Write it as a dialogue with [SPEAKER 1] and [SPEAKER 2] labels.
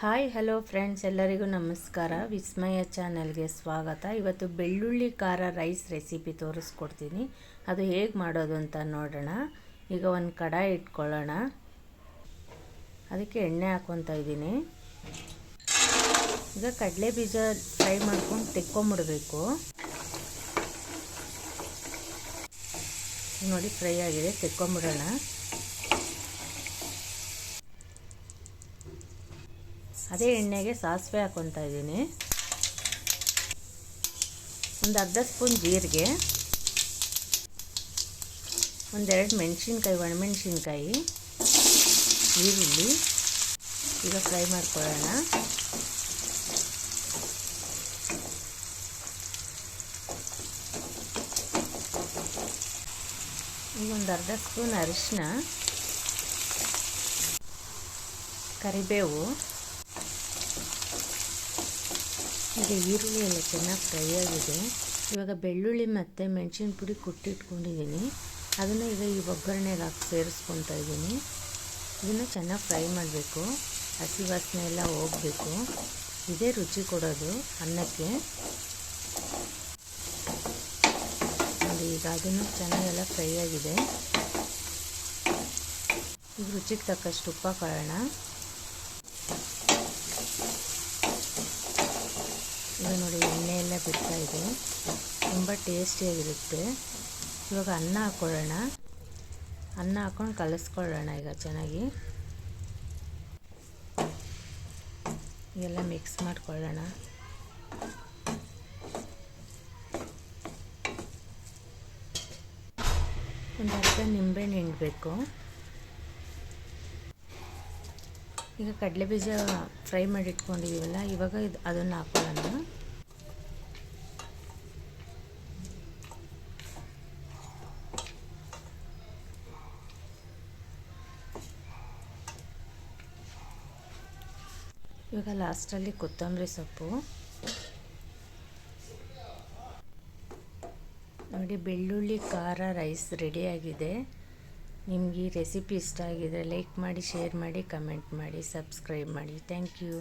[SPEAKER 1] Hi hello friends ಎಲ್ಲರಿಗೂ ನಮಸ್ಕಾರ. ವಿಸ್ಮಯ ಚಾನಲ್ಗೆ ಸ್ವಾಗತ. ಇವತ್ತು ಬೆಳ್ಳುಳ್ಳಿ ಖಾರ ರೈಸ್ ರೆಸಿಪಿ ತೋರಿಸ್ಕೊಡ್ತೀನಿ. ಅದು ಹೇಗೆ ಮಾಡೋದು ಅಂತ ನೋಡೋಣ. ಈಗ ಒಂದು ಕಡಾಯಿ ಇಟ್ಕೊಳ್ಳೋಣ. ಅದಕ್ಕೆ ಎಣ್ಣೆ ಹಾಕ್ಕೊತಾ ಇದ್ದೀನಿ. ಈಗ ಕಡಲೆ ಬೀಜ ಫ್ರೈ ಮಾಡ್ಕೊಂಡು ತೆಕ್ಕೊಂಬಿಡ್ಬೇಕು. ನೋಡಿ, ಫ್ರೈ ಆಗಿದೆ. ತೆಕ್ಕೊಂಬಿಡೋಣ. ಅದೇ ಎಣ್ಣೆಗೆ ಸಾಸಿವೆ ಹಾಕ್ಕೊತಾ ಇದ್ದೀನಿ. ಒಂದು ಅರ್ಧ ಸ್ಪೂನ್ ಜೀರಿಗೆ, ಒಂದೆರಡು ಮೆಣಸಿನ್ಕಾಯಿ, ಒಣಮೆಣಸಿನ್ಕಾಯಿ, ಈರುಳ್ಳಿ. ಈಗ ಫ್ರೈ ಮಾಡ್ಕೊಳ್ಳೋಣ. ಈಗ ಒಂದು ಅರ್ಧ ಸ್ಪೂನ್ ಅರಿಶಿನ ಕರಿಬೇವು. ಈಗ ಈರುಳ್ಳಿ ಎಲ್ಲ ಚೆನ್ನಾಗಿ ಫ್ರೈ ಆಗಿದೆ. ಇವಾಗ ಬೆಳ್ಳುಳ್ಳಿ ಮತ್ತು ಮೆಣಸಿನ ಪುಡಿ ಕುಟ್ಟಿಟ್ಕೊಂಡಿದ್ದೀನಿ. ಅದನ್ನು ಈಗ ಈ ಒಗ್ಗರಣೆಗೆ ಹಾಕಿ ಸೇರಿಸ್ಕೊತಾ ಇದ್ದೀನಿ. ಇದನ್ನು ಚೆನ್ನಾಗಿ ಫ್ರೈ ಮಾಡಬೇಕು. ಹಸಿ ವಾಸನೆ ಎಲ್ಲ ಹೋಗಬೇಕು. ಇದೇ ರುಚಿ ಕೊಡೋದು ಅನ್ನಕ್ಕೆ. ಈಗ ಅದನ್ನು ಚೆನ್ನಾಗೆಲ್ಲ ಫ್ರೈ ಆಗಿದೆ. ಈಗ ರುಚಿಗೆ ತಕ್ಕಷ್ಟು ಉಪ್ಪ ಹಾಕೊಳ್ಳೋಣ ಈಗ ನೋಡಿ ಎಲ್ಲ ಬಿಡ್ತಾ ಇದೆ. ತುಂಬ ಟೇಸ್ಟಿಯಾಗಿರುತ್ತೆ. ಇವಾಗ ಅನ್ನ ಹಾಕ್ಕೊಳ್ಳೋಣ ಅನ್ನ ಹಾಕ್ಕೊಂಡು ಕಲಿಸ್ಕೊಳ್ಳೋಣ ಈಗ ಚೆನ್ನಾಗಿ. ಎಲ್ಲ ಮಿಕ್ಸ್ ಮಾಡ್ಕೊಳ್ಳೋಣ. ಒಂದು ಅರ್ಧ ನಿಂಬೆಹಣ್ಣು ಹಿಂಡಬೇಕು. ಈಗ ಕಡಲೆ ಬೀಜ ಫ್ರೈ ಮಾಡಿ ಇಟ್ಕೊಂಡಿದ್ದೀವಲ್ಲ ಇವಾಗ ಇದು ಅದನ್ನು ಹಾಕೊಳ್ಳೋಣ. ಇವಾಗ ಲಾಸ್ಟಲ್ಲಿ ಕೊತ್ತಂಬರಿ ಸೊಪ್ಪು. ನೋಡಿ, ಬೆಳ್ಳುಳ್ಳಿ, ಖಾರ, ರೈಸ್ ರೆಡಿಯಾಗಿದೆ ನಿಮಗೆ ಈ ರೆಸಿಪಿ ಇಷ್ಟ ಆಗಿದರೆ ಲೈಕ್ ಮಾಡಿ ಶೇರ್ ಮಾಡಿ ಕಮೆಂಟ್ ಮಾಡಿ ಸಬ್ಸ್ಕ್ರೈಬ್ ಮಾಡಿ. Thank you